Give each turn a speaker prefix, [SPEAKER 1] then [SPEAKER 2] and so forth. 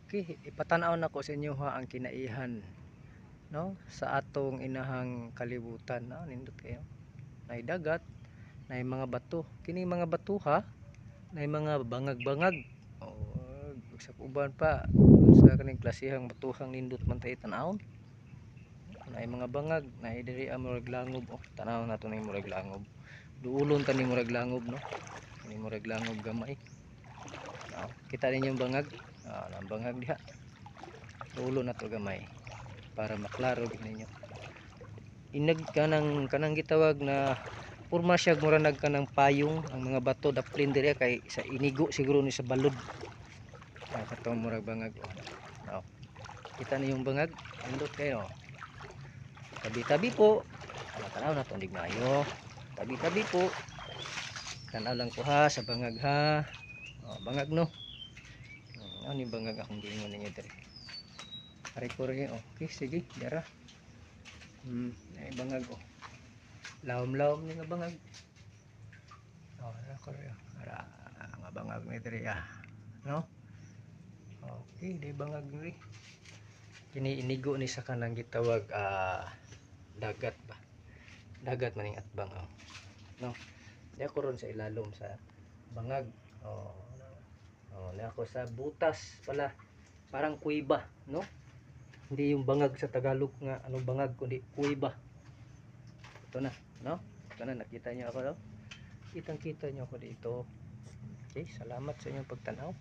[SPEAKER 1] Okay, ipatanaw na ko sa inyo ha ang kinaihan no sa atong inahang kalibutan no nindot kayo. Nay dagat nay mga bato. Kini mga bato ha nay mga bangag-bangag. Oh sa uban pa. Sa kaning klasihang batuhang nindot man tayo tanawon. Nay mga bangag nay diri ang murag langob. Oh tanaw nato ning murag langob. Duulon ta ni murag langob no? Ni murag langob gamay oh, kita ninyo yung bangag? Ah ang bangag diha. Duulon na to gamay. Para maklaro gid ninyo. Inag kanang kanang gitawag na purma siya mura nag payong. Ang mga bato daplin diri kay sa inigo siguro ni sa balod ah katong murag bangag. Oh. oh. kita niyo yung bangag? Indot kayo. Tabi-tabi po. Ano tanaw na tundig na ayo tabi-tabi po. Tanaw lang ko ha sa bangag ha oh, bangag no Hmm, ano yung bangag akong gingon ninyo diri Aray ko rin, okay, sige, dara. Hmm, ay bangag oh. Lawom-lawom ni nga bangag. Oh, ara ko rin. Ara, nga bangag ni diri ah. No? Okay, di bangag ni. Kini inigo ni sa kanang gitawag ah dagat ba. Dagat maning atbang oh. No? Di ako ron sa ilalom sa bangag. Oh. Oh, na ako sa butas pala. Parang kuiba, no? hindi yung bangag sa Tagalog nga anong bangag kundi kuiba ito na no ito na nakita niyo ako no kitang kita niyo ako dito okay salamat sa inyong pagtanaw